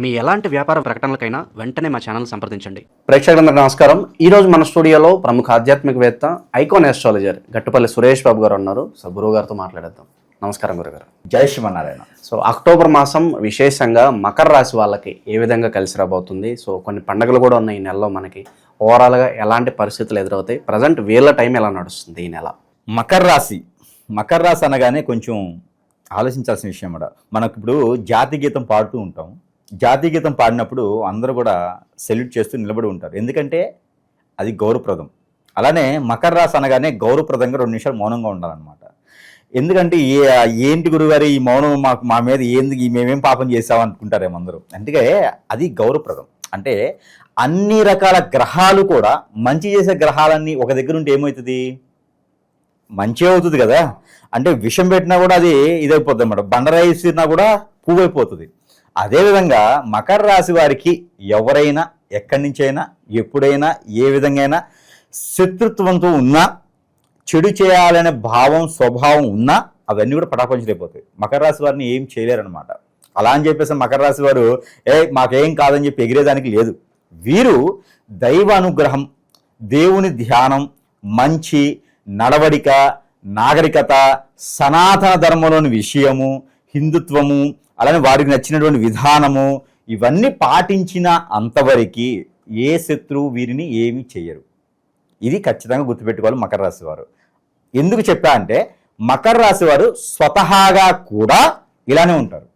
మీ ఎలాంటి వ్యాపార ప్రకటనలకైనా వెంటనే మా ఛానల్ సంప్రదించండి. ప్రేక్షకులందరూ నమస్కారం. ఈ రోజు మన స్టూడియోలో ప్రముఖ ఆధ్యాత్మికవేత్త ఐకాన్ ఆస్ట్రాలజర్ గట్టుపల్లి సురేష్ బాబు గారు ఉన్నారు. సో గురువు గారితో మాట్లాడేద్దాం. నమస్కారం గురుగారు జై శ్రీమన్నారాయణ. సో అక్టోబర్ మాసం విశేషంగా మకర రాశి వాళ్ళకి ఏ విధంగా కలిసి రాబోతుంది? సో కొన్ని పండుగలు కూడా ఉన్నాయి ఈ నెలలో మనకి. ఓవరాల్గా ఎలాంటి పరిస్థితులు ఎదురవుతాయి? ప్రజెంట్ వీళ్ళ టైం ఎలా నడుస్తుంది ఈ నెల? మకర రాశి. మకర రాశి అనగానే కొంచెం ఆలోచించాల్సిన విషయం కూడా మనకు ఇప్పుడు జాతి గీతం పాడుతూ ఉంటాం. జాతీయ గీతం పాడినప్పుడు అందరూ కూడా సెల్యూట్ చేస్తూ నిలబడి ఉంటారు. ఎందుకంటే అది గౌరవప్రదం. అలానే మకర రాశి అనగానే గౌరవప్రదంగా రెండు నిమిషాలు మౌనంగా ఉండాలన్నమాట. ఎందుకంటే ఏ ఏంటి గురుగారు ఈ మౌనం మాకు మా మీద ఏంది మేమేం పాపం చేసాం అనుకుంటారేమో అందరూ. అందుకే అది గౌరవప్రదం. అంటే అన్ని రకాల గ్రహాలు కూడా మంచి చేసే గ్రహాలన్నీ ఒక దగ్గర ఉంటే ఏమవుతుంది? మంచి అవుతుంది కదా. అంటే విషం పెట్టినా కూడా అది ఇదైపోతుంది అన్నమాట బండరాయి ఇస్తున్నా కూడా పువ్వు అయిపోతుంది అదేవిధంగా మకర రాశి వారికి ఎవరైనా ఎక్కడి నుంచైనా ఎప్పుడైనా ఏ విధంగా శత్రుత్వంతో ఉన్నా చెడు చేయాలనే భావం స్వభావం ఉన్నా అవన్నీ కూడా పటాపంచలేకపోతాయి మకర రాశి వారిని ఏం చేయలేరనమాట అలా అని చెప్పేసి మకర రాశి వారు ఏ మాకేం కాదని చెప్పి ఎగిరేదానికి లేదు. వీరు దైవ అనుగ్రహం దేవుని ధ్యానం మంచి నడవడిక నాగరికత సనాతన ధర్మంలోని విషయము హిందుత్వము అలానే వారికి నచ్చినటువంటి విధానము ఇవన్నీ పాటించిన అంతవరకు ఏ శత్రువు వీరిని ఏమి చేయరు ఇది ఖచ్చితంగా గుర్తుపెట్టుకోవాలి మకర రాశి వారు. ఎందుకు చెప్పా అంటే మకర రాశి వారు స్వతహాగా కూడా ఇలానే ఉంటారు.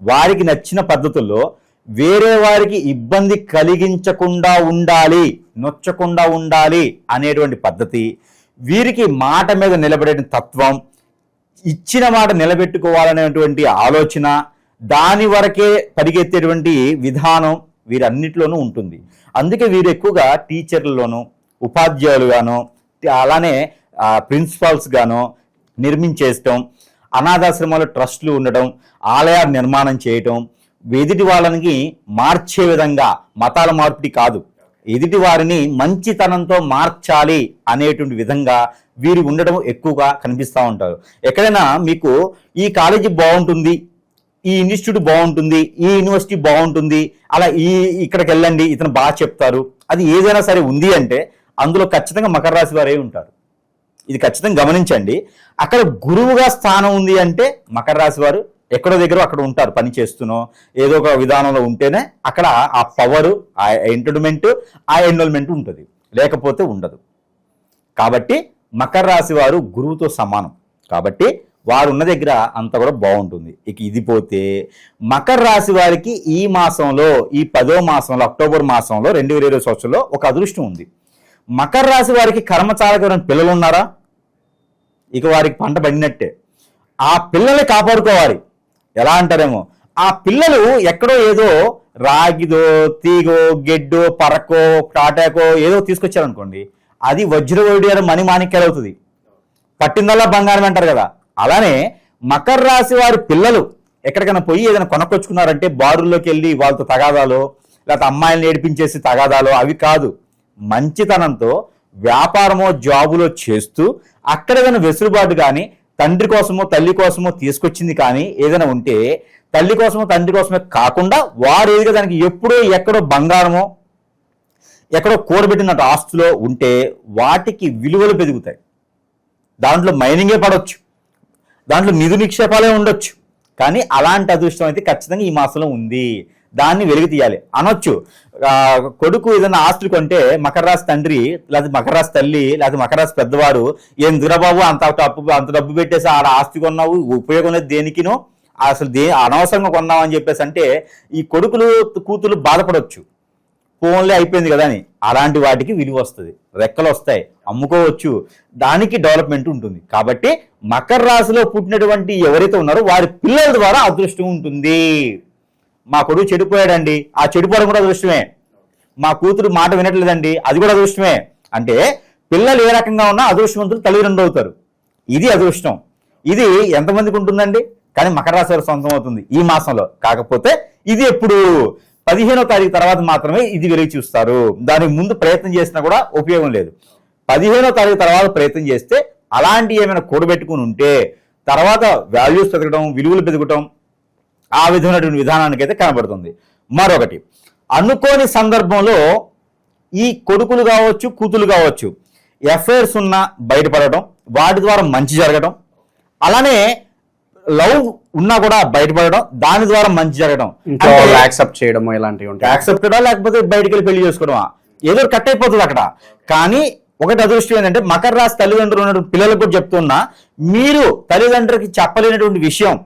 వారికి నచ్చిన పద్ధతుల్లో వేరే వారికి ఇబ్బంది కలిగించకుండా ఉండాలి నొచ్చకుండా ఉండాలి అనేటువంటి పద్ధతి వీరికి మాట మీద నిలబడే తత్వం ఇచ్చిన మాట నిలబెట్టుకోవాలనేటువంటి ఆలోచన దాని వరకే పరిగెత్తేటువంటి విధానం వీరన్నిటిలోనూ ఉంటుంది. అందుకే వీరు ఎక్కువగా టీచర్లలోనూ ఉపాధ్యాయులుగాను అలానే ప్రిన్సిపాల్స్ గాను నిర్మించేయటం అనాథాశ్రమాలు ట్రస్టులు ఉండడం ఆలయాలు నిర్మాణం చేయటం ఎదుటి వాళ్ళని మార్చే విధంగా మతాల మార్పిడి కాదు. ఎదుటి వారిని మంచితనంతో మార్చాలి అనేటువంటి విధంగా వీరు ఉండడం ఎక్కువగా కనిపిస్తూ ఉంటారు. ఎక్కడైనా మీకు ఈ కాలేజీ బాగుంటుంది ఈ ఇన్స్టిట్యూట్ బాగుంటుంది ఈ యూనివర్సిటీ బాగుంటుంది అలా ఈ ఇక్కడికి వెళ్ళండి ఇతను బాగా చెప్తారు. అది ఏదైనా సరే ఉంది అంటే అందులో ఖచ్చితంగా మకర రాశి వారే ఉంటారు. ఇది ఖచ్చితంగా గమనించండి. అక్కడ గురువుగా స్థానం ఉంది అంటే మకర రాశి వారు ఎక్కడో దగ్గర అక్కడ ఉంటారు పని చేస్తునో ఏదో ఒక విధానంలో ఉంటేనే అక్కడ ఆ పవరు ఆ ఎంటర్టైన్మెంట్ ఆ ఎన్రోల్మెంట్ ఉంటుంది. లేకపోతే ఉండదు. కాబట్టి మకర రాశి వారు గురువుతో సమానం. కాబట్టి వారు ఉన్న దగ్గర అంత కూడా బాగుంటుంది. ఇక ఇది పోతే మకర రాశి వారికి ఈ మాసంలో ఈ పదో మాసంలో అక్టోబర్ మాసంలో రెండు వేల ఇరవై సంవత్సరంలో ఒక అదృష్టం ఉంది. మకర రాశి వారికి కర్మచారకమైన పిల్లలు ఉన్నారా? ఇక వారికి పంట పడినట్టే. ఆ పిల్లల్ని కాపాడుకోవాలి. ఎలా అంటారేమో? ఆ పిల్లలు ఎక్కడో ఏదో రాగిదో తీగో గెడ్డో పరకో టాటాకో ఏదో తీసుకొచ్చారనుకోండి అది వజ్రవైడ్యాలు మణి మాణిక్యాలు అవుతుంది. పట్టిందల్లా బంగారం అంటారు కదా. అలానే మకర రాశి వారి పిల్లలు ఎక్కడికైనా పోయి ఏదైనా కొనకొచ్చుకున్నారంటే బారుల్లోకి వెళ్ళి వాళ్ళతో తగాదాలో లేకపోతే అమ్మాయిలను ఏడిపించేసి తగాదాలో అవి కాదు. మంచితనంతో వ్యాపారమో జాబులో చేస్తూ అక్కడ ఏదైనా వెసులుబాటు కానీ తండ్రి కోసమో తల్లి కోసమో తీసుకొచ్చింది కానీ ఏదైనా ఉంటే తల్లి కోసమో తండ్రి కోసమే కాకుండా వారు ఏదిగా దానికి ఎప్పుడో ఎక్కడో బంగారమో ఎక్కడో కూడబెట్టినట్టు ఆస్తులో ఉంటే వాటికి విలువలు పెరుగుతాయి. దాంట్లో మైనింగే పడవచ్చు దాంట్లో నిధు నిక్షేపాలే ఉండొచ్చు. కానీ అలాంటి అదృష్టం అయితే ఖచ్చితంగా ఈ మాసంలో ఉంది. దాన్ని వెలుగు తీయాలి. అనొచ్చు. కొడుకు ఏదైనా ఆస్తులు కొంటే మకర తండ్రి లేకపోతే మకర తల్లి లేకపోతే మకర పెద్దవాడు ఏం దురబాబు అంత అప్పు అంత డబ్బు పెట్టేసి ఆడ ఆస్తి కొన్నావు ఉపయోగం లేదు దేనికినో అసలు దే అనవసరంగా కొన్నావు అని చెప్పేసి అంటే ఈ కొడుకులు కూతురు బాధపడవచ్చు ఫోన్లే అయిపోయింది కదా అని. అలాంటి వాటికి విలువ వస్తుంది. రెక్కలు వస్తాయి. అమ్ముకోవచ్చు. దానికి డెవలప్మెంట్ ఉంటుంది. కాబట్టి మకర రాశిలో పుట్టినటువంటి ఎవరైతే ఉన్నారో వారి పిల్లల ద్వారా అదృష్టం ఉంటుంది. మా కొడుకు చెడిపోయాడండి. ఆ చెడిపోవడం కూడా అదృష్టమే. మా కూతురు మాట వినట్లేదండి. అది కూడా అదృష్టమే. అంటే పిల్లలు ఏ రకంగా ఉన్నా అదృష్టవంతులు తల్లిదండ్రులు అవుతారు. ఇది అదృష్టం. ఇది ఎంతమందికి ఉంటుందండి? కానీ మకర రాశి వారి సొంతం అవుతుంది ఈ మాసంలో. కాకపోతే ఇది ఎప్పుడు? పదిహేనో తారీఖు తర్వాత మాత్రమే ఇది వెలిగి చూస్తారు. దానికి ముందు ప్రయత్నం చేసినా కూడా ఉపయోగం లేదు. పదిహేనో తారీఖు తర్వాత ప్రయత్నం చేస్తే అలాంటి ఏమైనా కూడబెట్టుకుని ఉంటే తర్వాత వాల్యూస్ పెరగడం విలువలు పెరగడం ఆ విధమైనటువంటి విధానానికి అయితే కనబడుతుంది. మరొకటి అనుకోని సందర్భంలో ఈ కొడుకులు కావచ్చు కూతులు కావచ్చు ఎఫ్ఐఆర్స్ ఉన్న బయటపడటం వాటి ద్వారా మంచి జరగడం అలానే లవ్ ఉన్నా కూడా బయటపడడం దాని ద్వారా మంచి జరగడం యాక్సెప్ట్ చేయడము ఇలాంటివి ఉంటాయి? యాక్సెప్టెడా లేకపోతే బయటికి వెళ్ళి పెళ్ళి చేసుకోవడమా? ఏదో కట్ అయిపోతుంది అక్కడ. కానీ ఒకటి అదృష్టం ఏంటంటే మకర రాశి తల్లిదండ్రులు ఉన్నటువంటి పిల్లలకు కూడా చెప్తున్నా మీరు తల్లిదండ్రులకి చెప్పలేనటువంటి విషయం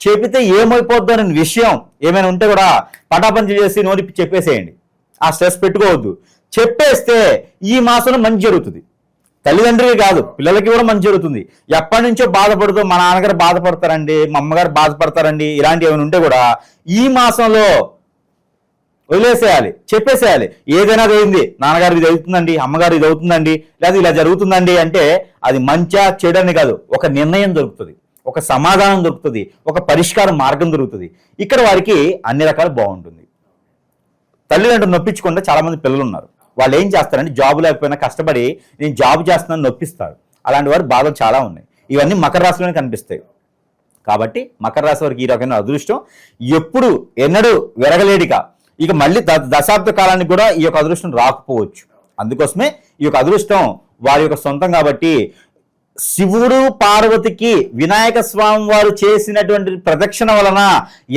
చెబితే ఏమైపోద్దు అనే విషయం ఏమైనా ఉంటే కూడా పటాపంచి చేసి నోటి చెప్పేసేయండి. ఆ స్ట్రెస్ పెట్టుకోవద్దు. చెప్పేస్తే ఈ మాసంలో మంచి జరుగుతుంది. తల్లిదండ్రులకి కాదు పిల్లలకి కూడా మంచి జరుగుతుంది. ఎప్పటి నుంచో బాధపడుతూ మా నాన్నగారు బాధపడతారండి మా అమ్మగారు బాధపడతారండి ఇలాంటివి ఏమైనా ఉంటే కూడా ఈ మాసంలో వదిలేసేయాలి చెప్పేసేయాలి. ఏదైనా అయింది నాన్నగారు ఇది అవుతుందండి అమ్మగారు ఇది అవుతుందండి లేదా ఇలా జరుగుతుందండి అంటే అది మంచా చెడని కాదు. ఒక నిర్ణయం దొరుకుతుంది ఒక సమాధానం దొరుకుతుంది ఒక పరిష్కార మార్గం దొరుకుతుంది. ఇక్కడ వారికి అన్ని రకాలు బాగుంటుంది. తల్లిదండ్రులు నొప్పించకుండా చాలా మంది పిల్లలు ఉన్నారు వాళ్ళు ఏం చేస్తారంటే జాబ్ లేకపోయినా కష్టపడి నేను జాబ్ చేస్తున్నాను నొప్పిస్తారు. అలాంటి వారు బాధలు చాలా ఉన్నాయి. ఇవన్నీ మకర రాశిలోనే కనిపిస్తాయి. కాబట్టి మకర రాశి వారికి ఈ రకమైన అదృష్టం ఎప్పుడు ఎన్నడూ విరగలేడిగా ఇక మళ్ళీ ద- దశాబ్ద కాలానికి కూడా ఈ యొక్క అదృష్టం రాకపోవచ్చు. అందుకోసమే ఈ యొక్క అదృష్టం వారి యొక్క సొంతం కాబట్టి శివుడు పార్వతికి వినాయక స్వామి వారు చేసినటువంటి ప్రదక్షిణ వలన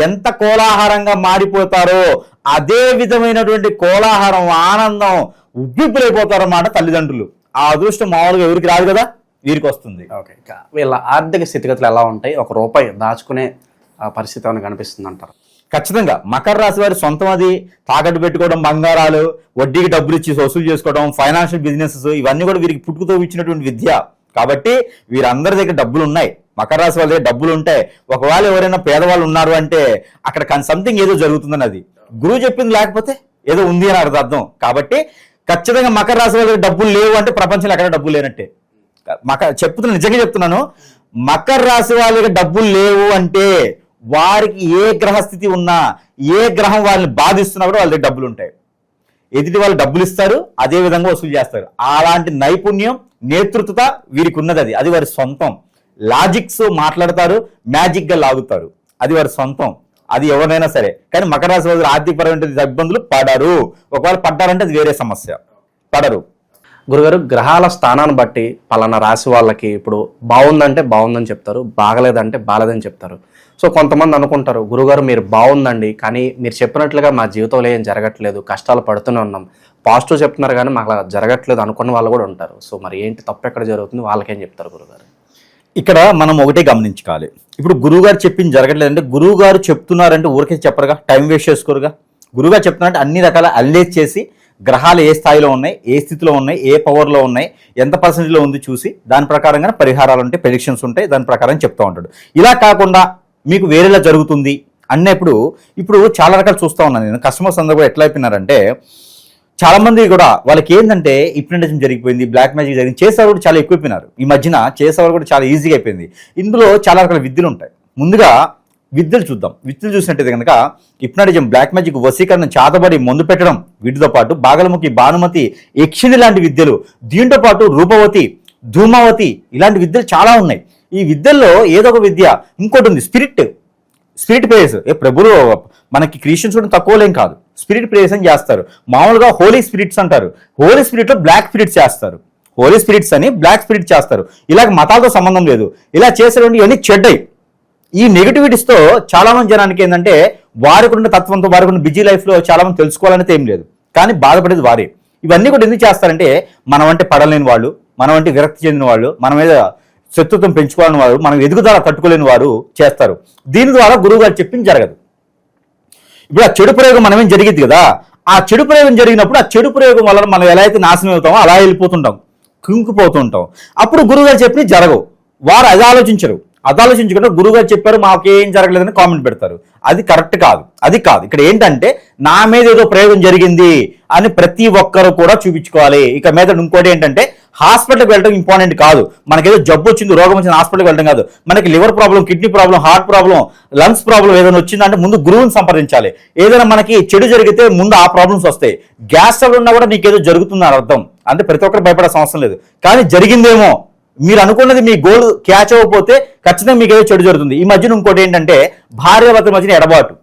ఎంత కోలాహలంగా మారిపోతారో అదే విధమైనటువంటి కోలాహలం ఆనందం ఉబ్బిప్పులైపోతారన్నమాట తల్లిదండ్రులు. ఆ అదృష్టం మామూలుగా ఎవరికి రాదు కదా వీరికి వస్తుంది. ఓకే వీళ్ళ ఆర్థిక స్థితిగతులు ఎలా ఉంటాయి ఒక రూపాయి దాచుకునే ఆ, పరిస్థితి ఏమైనా కనిపిస్తుంది అంటారు ఖచ్చితంగా మకర రాశి వారి సొంతం అది. తాకట్టు పెట్టుకోవడం బంగారాలు వడ్డీకి డబ్బులు ఇచ్చి వసూలు చేసుకోవడం ఫైనాన్షియల్ బిజినెసెస్ ఇవన్నీ కూడా వీరికి పుట్టుకతో ఇచ్చినటువంటి విద్య. కాబట్టి వీరందరి దగ్గర డబ్బులు ఉన్నాయి. మకర రాశి వాళ్ళ దగ్గర డబ్బులు ఉంటాయి. ఒకవేళ ఎవరైనా పేదవాళ్ళు ఉన్నారు అంటే అక్కడ సంథింగ్ ఏదో జరుగుతుందని అది. గురువు చెప్పింది లేకపోతే ఏదో ఉంది అని అర్థం. అర్థం. కాబట్టి ఖచ్చితంగా మకర రాశి వాళ్ళ దగ్గర డబ్బులు లేవు అంటే ప్రపంచంలో ఎక్కడ డబ్బులు లేనట్టే. మక చెప్తున్నా నిజంగా చెప్తున్నాను. మకర రాశి వాళ్ళకి డబ్బులు లేవు అంటే వారికి ఏ గ్రహస్థితి ఉన్నా ఏ గ్రహం వాళ్ళని బాధిస్తున్నా కూడా వాళ్ళ డబ్బులు ఉంటాయి ఎదుటి వాళ్ళు డబ్బులు ఇస్తారు అదే విధంగా వసూలు చేస్తారు. అలాంటి నైపుణ్యం నేతృత్వత వీరికి ఉన్నది అది. అది వారి సొంతం. లాజిక్స్ మాట్లాడతారు మ్యాజిక్గా లాగుతారు. అది వారి సొంతం. అది ఎవరైనా సరే. కానీ మకర రాశి వాళ్ళు ఆర్థికపరమైన ఇబ్బందులు పడరు. ఒకవేళ పడ్డారంటే అది వేరే సమస్య. పడరు. గురుగారు గ్రహాల స్థానాన్ని బట్టి పలానా రాశి వాళ్ళకి ఇప్పుడు బాగుందంటే బాగుందని చెప్తారు బాగలేదంటే బాగలేదని చెప్తారు. సో కొంతమంది అనుకుంటారు గురుగారు మీరు బాగుందండి కానీ మీరు చెప్పినట్లుగా మా జీవితంలో ఏం జరగట్లేదు కష్టాలు పడుతూనే ఉన్నాం. పాజిటివ్ చెప్తున్నారు కానీ మాకు అలా జరగట్లేదు అనుకున్న వాళ్ళు కూడా ఉంటారు. సో మరి ఏంటి తప్పు ఎక్కడ జరుగుతుంది? వాళ్ళకేం చెప్తారు గురుగారు? ఇక్కడ మనం ఒకటే గమనించుకోవాలి. ఇప్పుడు గురువుగారు చెప్పింది జరగట్లేదంటే గురువు గారు చెప్తున్నారంటే ఊరికే చెప్పరుగా? Time waste చేసుకోరుగా? గురువుగారు చెప్తున్నారంటే అన్ని రకాల అల్లేజ్ చేసి గ్రహాలు ఏ స్థాయిలో ఉన్నాయి ఏ స్థితిలో ఉన్నాయి ఏ పవర్లో ఉన్నాయి ఎంత పర్సెంటేజ్లో ఉంది చూసి దాని ప్రకారంగా పరిహారాలు ఉంటాయి ప్రెడిక్షన్స్ ఉంటాయి దాని ప్రకారం చెప్తూ ఉంటాడు. ఇలా కాకుండా మీకు వేరేలా జరుగుతుంది అన్నప్పుడు ఇప్పుడు చాలా రకాలు చూస్తూ ఉన్నాను నేను. కస్టమర్స్ అందరూ కూడా ఎట్లా అయిపోయినారంటే చాలామంది కూడా వాళ్ళకి ఏంటంటే హిప్నటిజం జరిగిపోయింది బ్లాక్ మ్యాజిక్ జరిగింది చేసేవారు కూడా చాలా ఎక్కువైపోయినారు ఈ మధ్యన చేసేవారు కూడా చాలా ఈజీగా అయిపోయింది. ఇందులో చాలా రకాల విద్యలు ఉంటాయి. ముందుగా విద్యలు చూద్దాం. విద్యలు చూసినట్టయితే కనుక హిప్నటిజం బ్లాక్ మ్యాజిక్ వసీకరణ చాతబడి మందు పెట్టడం వీటితో పాటు బాగలముఖి భానుమతి యక్షిణి లాంటి విద్యలు దీంతో పాటు రూపవతి ధూమావతి ఇలాంటి విద్యలు చాలా ఉన్నాయి. ఈ విద్యల్లో ఏదో ఒక విద్య ఇంకోటి ఉంది స్పిరిట్ స్పిరిట్ ప్రేయర్స్ ఏ ప్రభులు మనకి క్రిస్టియన్స్ కూడా తక్కువ లేం కాదు. స్పిరిట్ ప్రేయర్స్ అని చేస్తారు. మామూలుగా హోలీ స్పిరిట్స్ అంటారు. హోలీ స్పిరిట్లో బ్లాక్ స్పిరిట్స్ చేస్తారు. హోలీ స్పిరిట్స్ అని బ్లాక్ స్పిరిట్ చేస్తారు. ఇలాగ మతాలతో సంబంధం లేదు. ఇలా చేసేటువంటి ఇవన్నీ చెడ్డయి ఈ నెగిటివిటీస్తో చాలామంది జనానికి ఏంటంటే వారికి ఉన్న తత్వంతో వారికి ఉన్న బిజీ లైఫ్లో చాలామంది తెలుసుకోవాలనేది ఏం లేదు. కానీ బాధపడేది వారే. ఇవన్నీ కూడా ఎందుకు చేస్తారంటే మనం అంటే పడలేని వాళ్ళు మనం అంటే విరక్తి చెందిన వాళ్ళు మన మీద శత్రుత్వం పెంచుకోవాలని వారు మనం ఎదుగుదల తట్టుకోలేని వారు చేస్తారు. దీని ద్వారా గురువు గారు చెప్పింది జరగదు. ఇప్పుడు ఆ చెడు ప్రయోగం మనమేం జరిగింది కదా? ఆ చెడు ప్రయోగం జరిగినప్పుడు ఆ చెడు ప్రయోగం వలన మనం ఎలా అయితే నాశనం అవుతామో అలా వెళ్ళిపోతుంటాం. కుంగిపోతుంటాం అప్పుడు గురువుగారు చెప్పి జరగవు. వారు అది ఆలోచించరు. అది ఆలోచించకుండా గురువుగారు చెప్పారు మాకేం జరగలేదని కామెంట్ పెడతారు. అది కరెక్ట్ కాదు. అది కాదు. ఇక్కడ ఏంటంటే నా మీద ఏదో ప్రయోగం జరిగింది అని ప్రతి ఒక్కరు కూడా చూపించుకోవాలి. ఇక మీద ఇంకోటి ఏంటంటే హాస్పిటల్కి వెళ్ళడం ఇంపార్టెంట్ కాదు. మనకేదో జబ్బు వచ్చింది రోగం వచ్చింది హాస్పిటల్కి వెళ్ళడం కాదు. మనకి liver problem kidney problem heart problem lungs problem ఏదైనా వచ్చిందంటే ముందు గురువుని సంప్రదించాలి. ఏదైనా మనకి చెడు జరిగితే ముందు ఆ ప్రాబ్లమ్స్ వస్తాయి. గ్యాస్ ట్రబుల్ ఉన్నా కూడా నీకేదో జరుగుతుందని అర్థం. అంటే ప్రతి ఒక్కరు భయపడే అవసరం లేదు. కానీ జరిగిందేమో మీరు అనుకున్నది మీ గోల్ క్యాచ్ అవ్వకపోతే ఖచ్చితంగా మీకు ఏదో చెడు జరుగుతుంది. ఈ మధ్యన ఇంకోటి ఏంటంటే భార్యాభర్తల మధ్యన ఎడబాటు.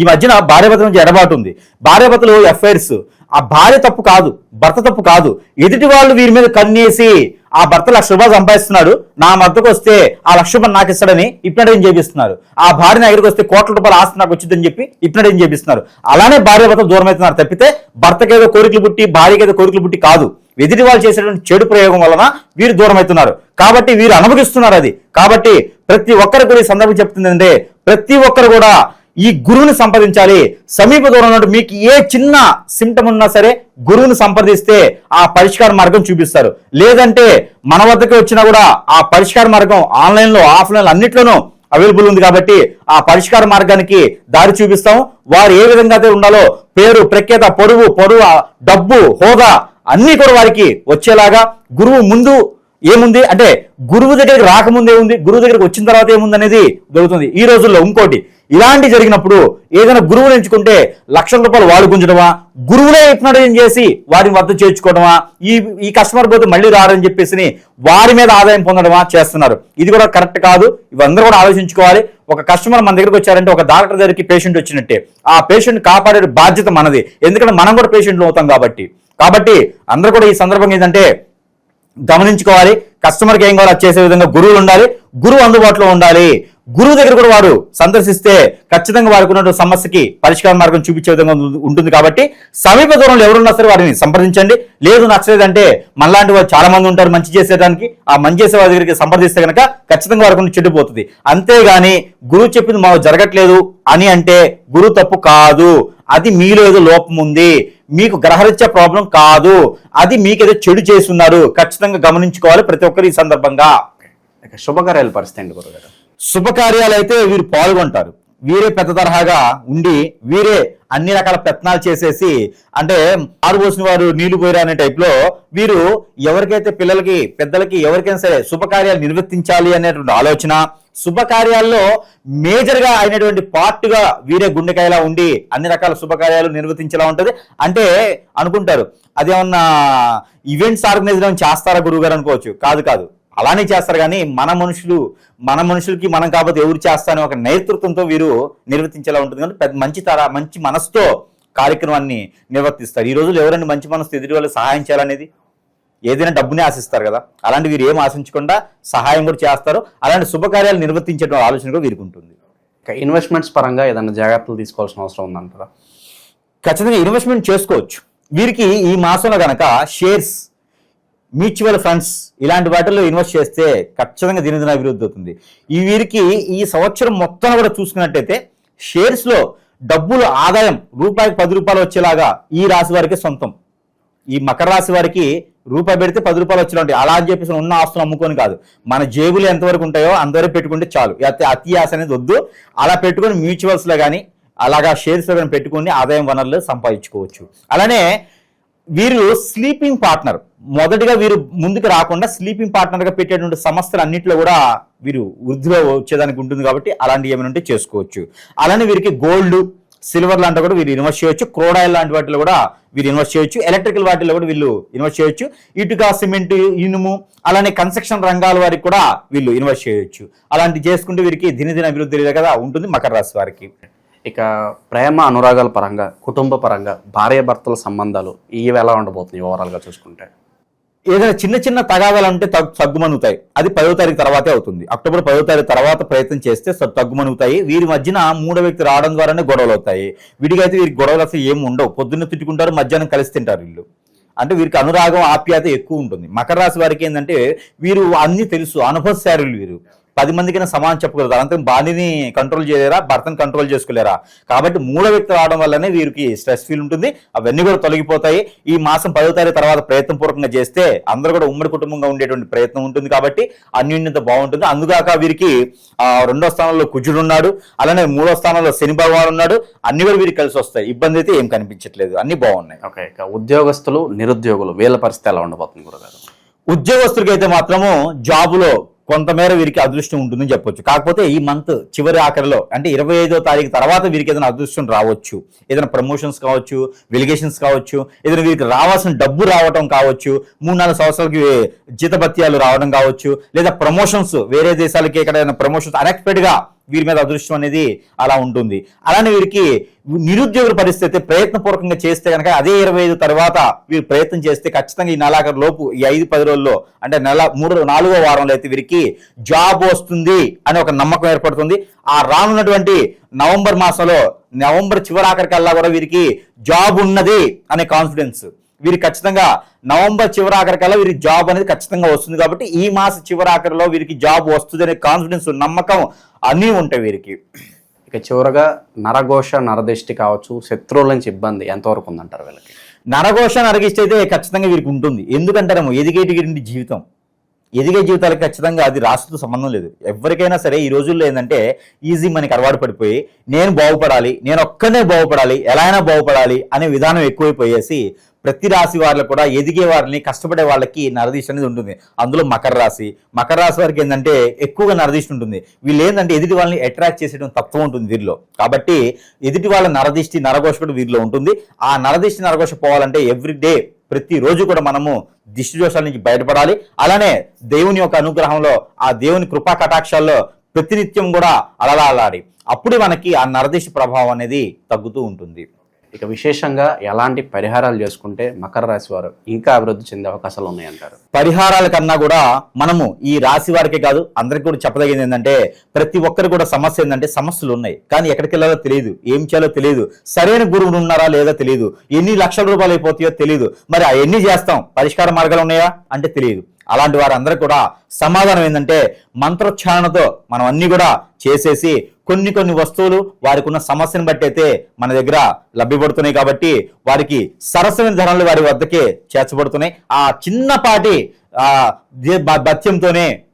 ఈ మధ్యన భార్యాభర్తల నుంచి ఎడబాటు ఉంది. భార్యాభర్తలు ఎఫ్ఐఆర్స్ ఆ భార్య తప్పు కాదు భర్త తప్పు కాదు. ఎదుటి వాళ్ళు వీరి మీద కన్నేసి ఆ భర్త లక్ష రూపాయలు సంపాదిస్తున్నాడు. నా మద్దకు వస్తే ఆ లక్ష రూపాయలు నాకు ఇస్తాడని ఇప్పుడు ఏం చేపిస్తున్నారు? ఆ భార్య నా దగ్గరికి వస్తే కోట్ల రూపాయల ఆస్తి నాకు వచ్చిందని చెప్పి ఇప్పుడు ఏం చేపిస్తున్నారు? అలానే భార్య భర్త దూరం అవుతున్నారు. తప్పితే భర్తకేదో కోరికలు పుట్టి భార్యకేదో కోరికలు పుట్టి కాదు. ఎదుటి వాళ్ళు చేసేటువంటి చెడు ప్రయోగం వలన వీరు దూరం అవుతున్నారు కాబట్టి వీరు అనుభవిస్తున్నారు అది. కాబట్టి ప్రతి ఒక్కరు కూడా ఈ సందర్భం చెప్తుందంటే ప్రతి ఒక్కరు కూడా ఈ గురువుని సంప్రదించాలి. సమీప దూరంలో మీకు ఏ చిన్న సిమ్టమ్ ఉన్నా సరే గురువుని సంప్రదిస్తే ఆ పరిష్కార మార్గం చూపిస్తారు. లేదంటే మన వద్దకు వచ్చినా కూడా ఆ పరిష్కార మార్గం ఆన్లైన్లో ఆఫ్లైన్లో అన్నిట్లోనూ అవైలబుల్ ఉంది కాబట్టి ఆ పరిష్కార మార్గానికి దారి చూపిస్తాం. వారు ఏ విధంగా అయితే ఉండాలో పేరు ప్రఖ్యాత పొరుగు పొరుగు డబ్బు హోదా అన్నీ కూడా వారికి వచ్చేలాగా గురువు ముందు ఏముంది? అంటే గురువు దగ్గరికి రాకముందు ఏముంది గురువు దగ్గరికి వచ్చిన తర్వాత ఏముంది అనేది దొరుకుతుంది ఈ రోజుల్లో ఇంకోటి ఇలాంటి జరిగినప్పుడు ఏదైనా గురువుని ఎంచుకుంటే లక్షల రూపాయలు వాడు గుంజడమా? గురువులే హిప్నటైజ్ చేసి వారిని వద్ద చేర్చుకోవడమా? ఈ ఈ కస్టమర్ పోతే మళ్ళీ రారని చెప్పేసి వారి మీద ఆదాయం పొందడమా చేస్తున్నారు. ఇది కూడా కరెక్ట్ కాదు. ఇవందరూ కూడా ఆలోచించుకోవాలి. ఒక కస్టమర్ మన దగ్గరికి వచ్చారంటే ఒక డాక్టర్ దగ్గరికి పేషెంట్ వచ్చినట్టే. ఆ పేషెంట్ కాపాడే బాధ్యత మనది. ఎందుకంటే మనం కూడా పేషెంట్లు అవుతాం కాబట్టి. కాబట్టి అందరూ కూడా ఈ సందర్భంగా ఏంటంటే గమనించుకోవాలి. కస్టమర్కి ఏం కావాలో చేసే విధంగా గురువులు ఉండాలి. గురువు అందుబాటులో ఉండాలి. గురువు దగ్గర కూడా వారు సందర్శిస్తే ఖచ్చితంగా వారికి ఉన్న సమస్యకి పరిష్కార మార్గం చూపించే విధంగా ఉంటుంది కాబట్టి సమీప దూరంలో ఎవరున్నా సరే వారిని సంప్రదించండి. లేదు నచ్చలేదంటే మనలాంటి వారు చాలా మంది ఉంటారు మంచి చేసేదానికి ఆ మంచి చేసే వారి దగ్గరికి సంప్రదిస్తే కనుక ఖచ్చితంగా వారికి ఉన్న చెడిపోతుంది అంతేగాని గురువు చెప్పింది మాకు జరగట్లేదు అని అంటే గురువు తప్పు కాదు. అది మీలో ఏదో లోపం ఉంది. మీకు గ్రహరీత్యా ప్రాబ్లం కాదు. అది మీకేదో చెడు చేస్తున్నారు. ఖచ్చితంగా గమనించుకోవాలి ప్రతి ఒక్కరు ఈ సందర్భంగా. ఇక శుభకార్యాల పరిస్థితి అండి గురుగారు శుభకార్యాలు అయితే వీరు పాల్గొంటారు. వీరే పెద్ద తరహాగా ఉండి వీరే అన్ని రకాల ప్రయత్నాలు చేసేసి అంటే ఆరుబోసిన వారు నీళ్ళు పోయారు అనే టైప్లో వీరు ఎవరికైతే పిల్లలకి పెద్దలకి ఎవరికైనా సరే శుభకార్యాలు నిర్వర్తించాలి అనేటువంటి ఆలోచన శుభకార్యాల్లో మేజర్గా అయినటువంటి పార్ట్గా వీరే గుండెకాయలా ఉండి అన్ని రకాల శుభకార్యాలు నిర్వర్తించేలా ఉంటుంది. అంటే అనుకుంటారు అదేమన్నా ఈవెంట్స్ ఆర్గనైజ్ చేస్తారా గురువు గారు అనుకోవచ్చు. కాదు కాదు. అలానే చేస్తారు కానీ మన మనుషులు మన మనుషులకి మనం కాకపోతే ఎవరు చేస్తారని ఒక నేతృత్వంతో వీరు నిర్వర్తించేలా ఉంటుంది. కానీ పెద్ద మంచి తర మంచి మనసుతో కార్యక్రమాన్ని నిర్వర్తిస్తారు. ఈ రోజులు ఎవరైనా మంచి మనసు ఎదుటి వాళ్ళకి సహాయం చేయాలనేది? ఏదైనా డబ్బుని ఆశిస్తారు కదా. అలాంటి వీరు ఏం ఆశించకుండా సహాయం కూడా చేస్తారు. అలాంటి శుభకార్యాలు నిర్వర్తించే ఆలోచన కూడా వీరికి ఉంటుంది. ఇన్వెస్ట్మెంట్స్ పరంగా ఏదైనా జాగ్రత్తలు తీసుకోవాల్సిన అవసరం ఉందంటారా? ఖచ్చితంగా ఇన్వెస్ట్మెంట్ చేసుకోవచ్చు. వీరికి ఈ మాసంలో గనక షేర్స్ మ్యూచువల్ ఫండ్స్ ఇలాంటి వాటిల్లో ఇన్వెస్ట్ చేస్తే ఖచ్చితంగా దినదిన అభివృద్ధి అవుతుంది. ఈ వీరికి ఈ సంవత్సరం మొత్తం కూడా చూసుకున్నట్టయితే షేర్స్లో డబ్బులు ఆదాయం రూపాయికి పది రూపాయలు వచ్చేలాగా ఈ రాశి వారికి సొంతం. ఈ మకర రాశి వారికి రూపాయి పెడితే పది రూపాయలు వచ్చేలా ఉంటాయి. అలా అని చెప్పేసి ఉన్న ఆస్తులు అమ్ముకొని కాదు. మన జేబులు ఎంతవరకు ఉంటాయో అంతవరకు పెట్టుకుంటే చాలు. అయితే అతి ఆశ అనేది వద్దు. అలా పెట్టుకొని మ్యూచువల్స్లో కానీ అలాగా షేర్స్లో కానీ పెట్టుకొని ఆదాయం వనరులు సంపాదించుకోవచ్చు. అలానే వీరు స్లీపింగ్ పార్ట్నర్. మొదటిగా వీరు ముందుకు రాకుండా స్లీపింగ్ పార్ట్నర్గా పెట్టేటువంటి సంస్థలు అన్నింటిలో కూడా వీరు వృద్ధిలో వచ్చేదానికి ఉంటుంది కాబట్టి అలాంటివి ఏమైనా ఉంటే చేసుకోవచ్చు. అలానే వీరికి గోల్డ్ సిల్వర్ లాంటి కూడా వీరు ఇన్వెస్ట్ చేయొచ్చు. క్రోడాయిల్ లాంటి వాటిలో కూడా వీరు ఇన్వెస్ట్ చేయొచ్చు. ఎలక్ట్రికల్ వాటిలో కూడా వీళ్ళు ఇన్వెస్ట్ చేయొచ్చు. ఇటుక సిమెంట్ ఇనుము అలానే కన్స్ట్రక్షన్ రంగాల వారికి కూడా వీళ్ళు ఇన్వెస్ట్ చేయొచ్చు. అలాంటివి చేసుకుంటే వీరికి దినదిన అభివృద్ధి కదా ఉంటుంది మకర రాశి వారికి. ఇక ప్రేమ అనురాగాల పరంగా కుటుంబ పరంగా భార్యాభర్తల సంబంధాలు ఇవి ఎలా ఉండబోతున్నాయి ఓవరాల్గా చూసుకుంటే? ఏదైనా చిన్న చిన్న తగాదాలు అంటే తగ్గు తగ్గుమనుగుతాయి. అది పదో తారీఖు తర్వాతే అవుతుంది. అక్టోబర్ పదో తారీఖు తర్వాత ప్రయత్నం చేస్తే తగ్గుమనుగుతాయి. వీరి మధ్యన మూడో వ్యక్తి రావడం ద్వారానే గొడవలు అవుతాయి. వీడికి అయితే వీరికి గొడవలు అసలు ఏమి ఉండవు. పొద్దున్న తిట్టుకుంటారు మధ్యాహ్నం కలిసి తింటారు వీళ్ళు. అంటే వీరికి అనురాగం ఆప్యాయత ఎక్కువ ఉంటుంది. మకర రాశి వారికి ఏంటంటే వీరు అన్ని తెలుసు అనుభవశారులు వీరు. పది మందికైనా సమానం చెప్పగలుగుతారు. అంతే భార్యని కంట్రోల్ చేయలేరా భర్తను కంట్రోల్ చేసుకోలేరా? కాబట్టి మూడో వ్యక్తి రావడం వల్లనే వీరికి స్ట్రెస్ ఫీల్ ఉంటుంది. అవన్నీ కూడా తొలగిపోతాయి. ఈ మాసం పదో తారీఖు తర్వాత ప్రయత్నం పూర్వకంగా చేస్తే అందరూ కూడా ఉమ్మడి కుటుంబంగా ఉండేటువంటి ప్రయత్నం ఉంటుంది కాబట్టి అన్యోన్యత బాగుంటుంది. అందుగాక వీరికి ఆ రెండో స్థానంలో కుజుడు ఉన్నాడు. అలానే మూడో స్థానంలో శని భగవాన్ ఉన్నాడు. అన్ని కూడా వీరికి కలిసి వస్తాయి. ఇబ్బంది అయితే ఏం కనిపించట్లేదు. అన్ని బాగున్నాయి. ఓకే ఉద్యోగస్తులు నిరుద్యోగులు వీళ్ళ పరిస్థితి ఎలా ఉండబోతుంది గురుగారు? ఉద్యోగస్తులకి అయితే మాత్రము జాబులో కొంతమేర వీరికి అదృష్టం ఉంటుందని చెప్పొచ్చు. కాకపోతే ఈ మంత్ చివరి ఆఖరిలో అంటే ఇరవై ఐదో తారీఖు తర్వాత వీరికి ఏదైనా అదృష్టం రావచ్చు. ఏదైనా ప్రమోషన్స్ కావచ్చు వెలిగేషన్స్ కావచ్చు ఏదైనా వీరికి రావాల్సిన డబ్బు రావటం కావచ్చు మూడు నాలుగు సంవత్సరాలకి జీతభత్యాలు రావడం కావచ్చు లేదా ప్రమోషన్స్ వేరే దేశాలకి ఎక్కడైనా ప్రమోషన్స్ అన్ఎక్స్పెక్టెడ్గా వీరి మీద అదృష్టం అనేది అలా ఉంటుంది. అలానే వీరికి నిరుద్యోగుల పరిస్థితి ప్రయత్నపూర్వకంగా చేస్తే కనుక అదే ఇరవై ఐదు తర్వాత వీరు ప్రయత్నం చేస్తే ఖచ్చితంగా ఈ నెలాఖరు లోపు ఈ ఐదు పది రోజుల్లో అంటే నెల మూడు నాలుగో వారంలో అయితే వీరికి జాబ్ వస్తుంది అనే ఒక నమ్మకం ఏర్పడుతుంది. ఆ రానున్నటువంటి నవంబర్ మాసంలో నవంబర్ చివరాఖరికల్లా కూడా వీరికి జాబ్ ఉన్నది అనే కాన్ఫిడెన్స్ వీరి ఖచ్చితంగా నవంబర్ చివరాఖరికల్లా వీరికి జాబ్ అనేది ఖచ్చితంగా వస్తుంది కాబట్టి ఈ మాస చివరాఖరిలో వీరికి జాబ్ వస్తుంది అనే కాన్ఫిడెన్స్ నమ్మకం అన్నీ ఉంటాయి వీరికి. ఇక చివరగా నరఘోష నరదిష్టి కావచ్చు శత్రువుల నుంచి ఇబ్బంది ఎంతవరకు ఉందంటారు వీళ్ళకి? నరఘోష నరగిస్తే అయితే ఖచ్చితంగా వీరికి ఉంటుంది. ఎందుకంటారేమో ఎదిగేటిగిరి జీవితం. ఎదిగే జీవితాలకు ఖచ్చితంగా అది రాసుతో సంబంధం లేదు. ఎవరికైనా సరే ఈ రోజుల్లో ఏంటంటే ఈజీ మనకి అలవాటు పడిపోయి నేను బాగుపడాలి నేను ఒక్కనే బాగుపడాలి ఎలా అయినా బాగుపడాలి అనే విధానం ఎక్కువైపోయేసి ప్రతి రాశి వాళ్ళు కూడా ఎదిగే వారిని కష్టపడే వాళ్ళకి నరదీష్ అనేది ఉంటుంది. అందులో మకర రాశి. మకర రాశి వారికి ఏంటంటే ఎక్కువగా నరదీష్ ఉంటుంది. వీళ్ళు ఏంటంటే ఎదుటి వాళ్ళని అట్రాక్ట్ చేసేయడం తత్వం ఉంటుంది వీరిలో. కాబట్టి ఎదుటి వాళ్ళ నరదిష్టి నరఘోష కూడా వీరిలో ఉంటుంది. ఆ నరదిష్టి నరఘోష పోవాలంటే ఎవ్రీ డే ప్రతిరోజు కూడా మనము దిష్టి దోషాల నుంచి బయటపడాలి. అలానే దేవుని యొక్క అనుగ్రహంలో ఆ దేవుని కృపా కటాక్షాల్లో ప్రతినిత్యం కూడా అలలాలాడి అప్పుడే మనకి ఆ నరదిష్టి ప్రభావం అనేది తగ్గుతూ ఉంటుంది. ఇక విశేషంగా ఎలాంటి పరిహారాలు చేసుకుంటే మకర రాశి వారు ఇంకా అభివృద్ధి చెందే అవకాశాలు ఉన్నాయంటారు? పరిహారాల కన్నా కూడా మనము ఈ రాశి వారికే కాదు అందరికి కూడా చెప్పదగింది ఏంటంటే ప్రతి ఒక్కరు కూడా సమస్య ఏంటంటే సమస్యలు ఉన్నాయి. కానీ ఎక్కడికి వెళ్ళాలో తెలియదు ఏం చేయాలో తెలియదు సరైన గురువులు ఉన్నారా లేదా తెలియదు ఎన్ని లక్షల రూపాయలు అయిపోతాయో తెలియదు. మరి అవన్నీ ఎన్ని చేస్తాం? పరిష్కార మార్గాలు ఉన్నాయా? అంటే తెలియదు. అలాంటి వారందరూ కూడా సమాధానం ఏంటంటే మంత్రోచ్చారణతో మనం అన్ని కూడా చేసేసి కొన్ని కొన్ని వస్తువులు వారికి ఉన్న సమస్యను బట్టి అయితే మన దగ్గర లభ్యపడుతున్నాయి కాబట్టి వారికి సరసమైన ధరలు వారి వద్దకే చేర్చబడుతున్నాయి. ఆ చిన్నపాటి ఆ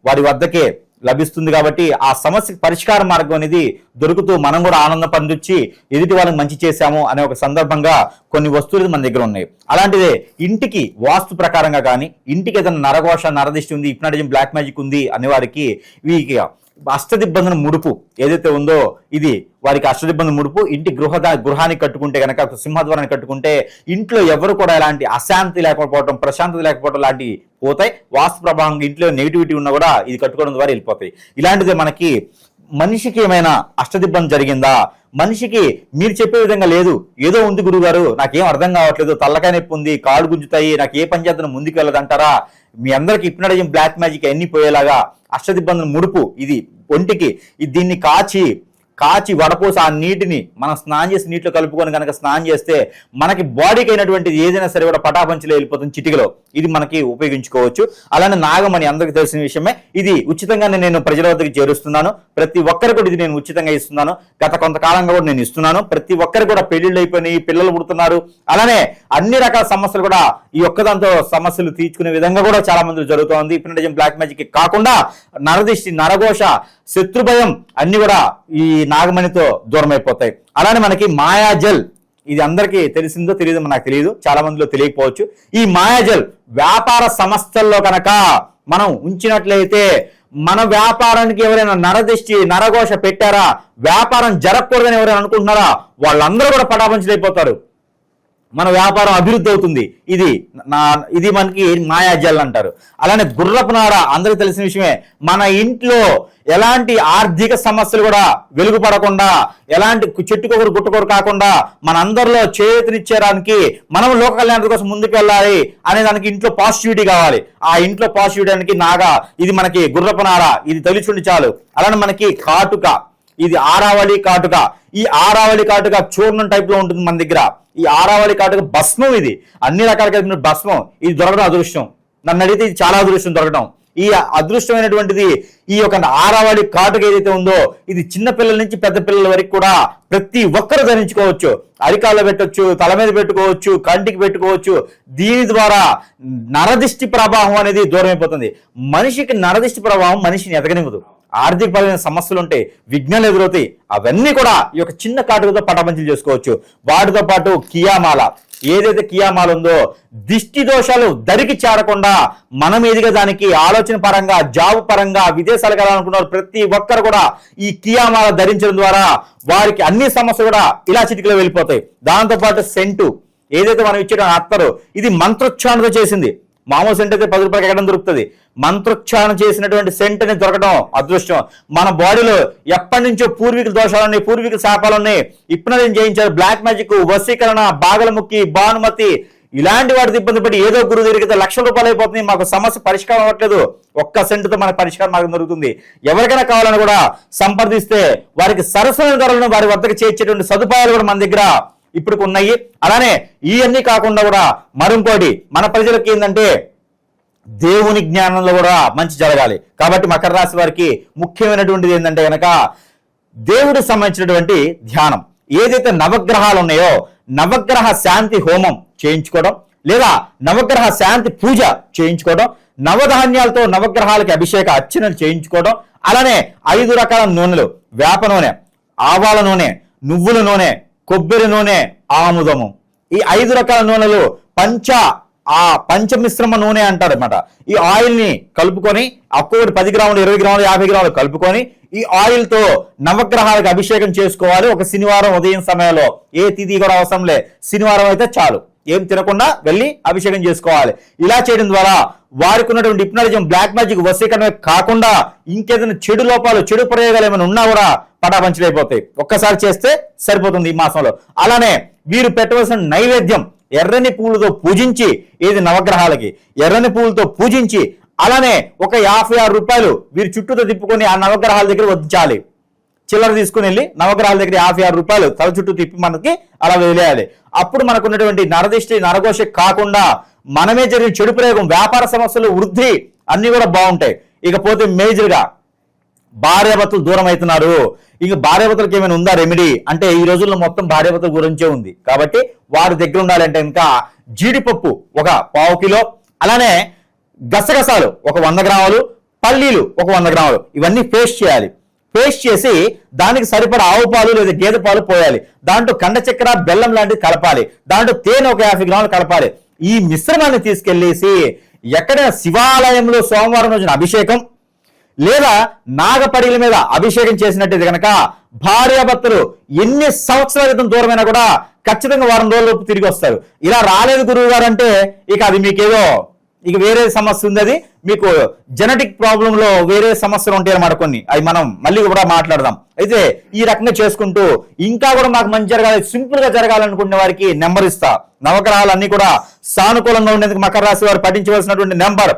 వారి వద్దకే లభిస్తుంది కాబట్టి ఆ సమస్యకి పరిష్కార మార్గం అనేది దొరుకుతూ మనం కూడా ఆనందం పొందొచ్చి ఎదుటి వాళ్ళకి మంచి చేశాము అనే ఒక సందర్భంగా కొన్ని వస్తువులు మన దగ్గర ఉన్నాయి. అలాంటిదే ఇంటికి వాస్తు ప్రకారంగా కానీ ఇంటికి ఏదైనా నరఘోష నరదిష్టి ఉంది ఇప్నాటిజం బ్లాక్ మ్యాజిక్ ఉంది అనే వారికి వీరికి అష్టదిబ్బందన ముడుపు ఏదైతే ఉందో ఇది వారికి అష్టదిబ్బంది ముడుపు ఇంటి గృహ గృహానికి కట్టుకుంటే కనుక సింహద్వారాన్ని కట్టుకుంటే ఇంట్లో ఎవరు కూడా ఎలాంటి అశాంతి లేకపోవడం ప్రశాంతత లేకపోవడం లాంటివి పోతాయి. వాస్తు ప్రభావం ఇంట్లో నెగిటివిటీ ఉన్నా కూడా ఇది కట్టుకోవడం ద్వారా వెళ్ళిపోతాయి. ఇలాంటిదే మనకి మనిషికి ఏమైనా అష్టదిబ్బం జరిగిందా? మనిషికి మీరు చెప్పే విధంగా లేదు. ఏదో ఉంది గురుగారు నాకేం అర్థం కావట్లేదు. తల్లకాయ నొప్పి ఉంది కాళ్ళు గుంజుతాయి నాకు ఏ పని చేద్దాం ముందుకు వెళ్ళదంటారా మీ అందరికి ఇప్పినడయం బ్లాక్ మ్యాజిక్ అన్ని పోయేలాగా అష్టదిబ్బందుల ముడుపు ఇది ఒంటికి దీన్ని కాచి కాచి వడపోసి ఆ నీటిని మనం స్నానం చేసి నీటిలో కలుపుకొని కనుక స్నానం చేస్తే మనకి బాడీకి అయినటువంటిది ఏదైనా సరే కూడా పటాపంచిలో వెళ్ళిపోతుంది చిటికలో. ఇది మనకి ఉపయోగించుకోవచ్చు. అలానే నాగమణి అందరికీ తెలిసిన విషయమే. ఇది ఉచితంగానే నేను ప్రజల వద్దకు చేరుస్తున్నాను. ప్రతి ఒక్కరు కూడా ఇది నేను ఉచితంగా ఇస్తున్నాను. గత కొంతకాలంగా కూడా నేను ఇస్తున్నాను. ప్రతి ఒక్కరు కూడా పెళ్ళిళ్ళు అయిపోయినాయి పిల్లలు పుడుతున్నారు. అలానే అన్ని రకాల సమస్యలు కూడా ఈ ఒక్కదాంతో సమస్యలు తీర్చుకునే విధంగా కూడా చాలా మంది జరుగుతోంది. ఇప్పటిజం బ్లాక్ మ్యాజిక్ కాకుండా నరదిష్టి నరఘోష శత్రుభయం అన్ని కూడా ఈ నాగమణితో దూరం అయిపోతాయి అలానే మనకి మాయాజల్ ఇది అందరికీ తెలిసిందో తెలియదో నాకు తెలియదు చాలా మందిలో తెలియకపోవచ్చు. ఈ మాయాజల్ వ్యాపార సంస్థల్లో కనుక మనం ఉంచినట్లయితే మన వ్యాపారానికి ఎవరైనా నరదిష్టి నరఘోష పెట్టారా? వ్యాపారం జరగకూడదని ఎవరైనా అనుకుంటున్నారా? వాళ్ళందరూ కూడా పటాపంచలైపోతారు. మన వ్యాపారం అభివృద్ధి అవుతుంది. ఇది నా ఇది మనకి మాయాజల్ అంటారు. అలానే గుర్రపు నార అందరికీ తెలిసిన విషయమే మన ఇంట్లో ఎలాంటి ఆర్థిక సమస్యలు కూడా వెలుగుపడకుండా ఎలాంటి చెట్టుకొకరు గుట్టుకొకరు కాకుండా మన అందరిలో చేతినిచ్చేయడానికి మనం లోక కళ్యాణం కోసం ముందుకు వెళ్ళాలి అనే దానికి ఇంట్లో పాజిటివిటీ కావాలి. ఆ ఇంట్లో పాజిటివిటీ అనేది నాగా ఇది మనకి గుర్రపు నార ఇది తొలిచుండి చాలు. అలానే మనకి కాటుక. ఇది ఆరావళి కాటుక. ఈ ఆరావళి కాటుక చూర్ణం టైప్లో ఉంటుంది మన దగ్గర. ఈ ఆరావళి కాటుక భస్మం ఇది. అన్ని రకాల కలిపిన భస్మం. ఇది దొరకడం అదృష్టం. నన్ను అడిగితే ఇది చాలా అదృష్టం దొరకడం. ఈ అదృష్టమైనటువంటిది ఈ యొక్క ఆరావళి కాటుక ఏదైతే ఉందో ఇది చిన్న పిల్లల నుంచి పెద్ద పిల్లల వరకు కూడా ప్రతి ఒక్కరు ధరించుకోవచ్చు. అరికాల్లో పెట్టొచ్చు తల మీద పెట్టుకోవచ్చు కంటికి పెట్టుకోవచ్చు. దీని ద్వారా నరదిష్టి ప్రభావం అనేది దూరమైపోతుంది. మనిషికి నరదిష్టి ప్రభావం మనిషిని ఎదగనివ్వదు. ఆర్థికపరమైన సమస్యలు ఉంటాయి విఘ్నాలు ఎదురవుతాయి. అవన్నీ కూడా ఈ యొక్క చిన్న కాటుకతో పటాపంచలు చేసుకోవచ్చు. వాటితో పాటు కియామాల. ఏదైతే కియామాల ఉందో దిష్టి దోషాలు దరికి చేరకుండా మనం ఎదిగే దానికి ఆలోచన పరంగా జాబ్ పరంగా విదేశాలకు వెళ్ళాలనుకున్నారు ప్రతి ఒక్కరు కూడా ఈ కియామాల ధరించడం ద్వారా వారికి అన్ని సమస్యలు కూడా ఇలా చిటికలో వెళ్ళిపోతాయి. దాంతోపాటు సెంటు. ఏదైతే మనం ఇచ్చేట అత్తరు. ఇది మంత్రోచ్చారణతో చేసింది. మామూలు సెంట్ అయితే పది రూపాయలకి ఎక్కడం దొరుకుతుంది. మంత్రోచ్చారణ చేసినటువంటి సెంట్ అనేది దొరకడం అదృష్టం. మన బాడీలో ఎప్పటి నుంచో పూర్వీకుల దోషాలు ఉన్నాయి పూర్వీకుల శాపాలు ఉన్నాయి. ఇప్పుడే చేయించారు? బ్లాక్ మ్యాజిక్ వశీకరణ బాగలముఖి భానుమతి ఇలాంటి వాటితో ఇబ్బంది పడి ఏదో గురువు జరిగితే లక్షల రూపాయలు అయిపోతుంది. మాకు సమస్య పరిష్కారం అవ్వట్లేదు. ఒక్క సెంటుతో మన పరిష్కారం మార్గం దొరుకుతుంది. ఎవరికైనా కావాలని కూడా సంప్రదిస్తే వారికి సరసమైన ధరలను వారి వద్దకు చేర్చేటువంటి సదుపాయాలు కూడా మన దగ్గర ఇప్పుడు ఉన్నాయి అలానే ఇవన్నీ కాకుండా కూడా మరింకోటి మన ప్రజలకు ఏంటంటే దేవుని జ్ఞానంలో కూడా మంచి జరగాలి. కాబట్టి మకర రాశి వారికి ముఖ్యమైనటువంటిది ఏంటంటే కనుక దేవుడికి సంబంధించినటువంటి ధ్యానం. ఏదైతే నవగ్రహాలు ఉన్నాయో నవగ్రహ శాంతి హోమం చేయించుకోవడం లేదా నవగ్రహ శాంతి పూజ చేయించుకోవడం నవధాన్యాలతో నవగ్రహాలకి అభిషేక అర్చనలు చేయించుకోవడం అలానే ఐదు రకాల నూనెలు వేప నూనె ఆవాల నూనె నువ్వుల నూనె కొబ్బరి నూనె ఆముదము. ఈ ఐదు రకాల నూనెలు పంచ ఆ పంచమిశ్రమ నూనె అంటారు అనమాట ఈ ఆయిల్ని కలుపుకొని ఒక్కొక్కటి పది గ్రాములు ఇరవై గ్రాములు యాభై గ్రాములు కలుపుకొని ఈ ఆయిల్తో నవగ్రహాలకు అభిషేకం చేసుకోవాలి. ఒక శనివారం ఉదయం సమయంలో. ఏ తిథి కూడా అవసరం లే. శనివారం అయితే చాలు. ఏం తినకుండా వెళ్ళి అభిషేకం చేసుకోవాలి. ఇలా చేయడం ద్వారా వారికి ఉన్నటువంటి ఇప్నాలిజం బ్లాక్ మ్యాజిక్ వశీకరణమే కాకుండా ఇంకేదైనా చెడు లోపాలు చెడు ప్రయోగాలు ఏమైనా ఉన్నా కూడా పటాపంచలైపోతాయి ఒక్కసారి చేస్తే సరిపోతుంది ఈ మాసంలో. అలానే వీరు పెట్టవలసిన నైవేద్యం ఎర్రని పూలతో పూజించి ఏది నవగ్రహాలకి ఎర్రని పూలతో పూజించి అలానే ఒక యాభై ఆరు రూపాయలు వీరి చుట్టూతో తిప్పుకొని ఆ నవగ్రహాల దగ్గర వదిలించాలి చిల్లర తీసుకుని వెళ్ళి నవగ్రహాల దగ్గర యాభై ఆరు రూపాయలు తల చుట్టూ తిప్పి మనకి అలా వదిలేయాలి. అప్పుడు మనకు ఉన్నటువంటి నరదిష్టి నరఘోష కాకుండా మనమే జరిగిన చెడు ప్రయోగం వ్యాపార సమస్యలు వృద్ధి అన్ని కూడా బాగుంటాయి. ఇకపోతే మేజర్గా భార్యాభర్తలు దూరం అవుతున్నారు ఇంక భార్యాభర్తలకు ఏమైనా ఉందా రెమెడీ అంటే ఈ రోజుల్లో మొత్తం భార్యాభర్తల గురించే ఉంది. కాబట్టి వారి దగ్గర ఉండాలంటే ఇంకా జీడిపప్పు ఒక పావు కిలో అలానే గసగసాలు ఒక వంద గ్రాములు పల్లీలు ఒక వంద గ్రాములు. ఇవన్నీ పేస్ట్ చేయాలి. పేస్ట్ చేసి దానికి సరిపడా ఆవు పాలు లేదా గేదె పాలు పోయాలి. దాంట్లో కండ చక్కెర బెల్లం లాంటిది కలపాలి. దాంట్లో తేనె ఒక యాభై గ్రాములు కలపాలి. ఈ మిశ్రమాన్ని తీసుకెళ్ళేసి ఎక్కడైనా శివాలయంలో సోమవారం రోజున అభిషేకం లేదా నాగపడిల మీద అభిషేకం చేసినట్టయితే కనుక భార్యాభర్తలు ఎన్ని సంవత్సరాల క్రితం దూరమైనా కూడా ఖచ్చితంగా వారం రోజులలోపు తిరిగి వస్తారు. ఇలా రాలేదు గురువు గారు అంటే ఇక అది మీకేదో ఇక వేరే సమస్య ఉంది అది. మీకు జెనటిక్ ప్రాబ్లంలో వేరే సమస్యలు ఉంటాయి అన్నమాట కొన్ని. అవి మనం మళ్ళీ కూడా మాట్లాడదాం. అయితే ఈ రకంగా చేసుకుంటూ ఇంకా కూడా మాకు మంచి జరగాలి సింపుల్గా జరగాలనుకునే వారికి నెంబర్ ఇస్తా. నవగ్రహాలు కూడా సానుకూలంగా ఉండేందుకు మకర రాశి వారు పఠించవలసినటువంటి number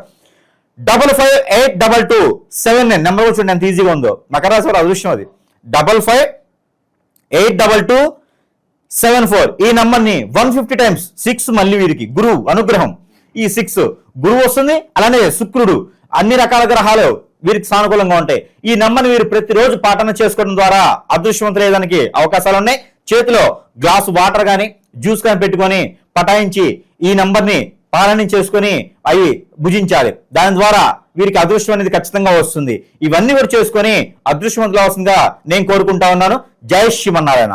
double five eight double two seven nine. Number కూడా చూడండి ఎంత ఈజీగా ఉందో. మకర రాశి వారు అదృష్టం అది. Double five eight double two seven four. ఈ నంబర్ని వన్ ఫిఫ్టీ టైమ్స్ సిక్స్ మళ్ళీ వీరికి. గురువు అనుగ్రహం. ఈ సిక్స్ గురువు వస్తుంది అలానే శుక్రుడు. అన్ని రకాల గ్రహాలు వీరికి సానుకూలంగా ఉంటాయి. ఈ నంబర్ని వీరు ప్రతిరోజు పాఠన చేసుకోవడం ద్వారా అదృష్టవంతులయ్యేదానికి అవకాశాలు ఉన్నాయి. చేతిలో గ్లాసు వాటర్ కానీ జ్యూస్ కానీ పెట్టుకొని పటాయించి ఈ నంబర్ని పాలన చేసుకొని అవి భుజించాలి. దాని ద్వారా వీరికి అదృష్టం అనేది ఖచ్చితంగా వస్తుంది. ఇవన్నీ కూడా చేసుకొని అదృష్టవంతులు అవసరంగా నేను కోరుకుంటా ఉన్నాను. జై శ్రీమన్నారాయణ.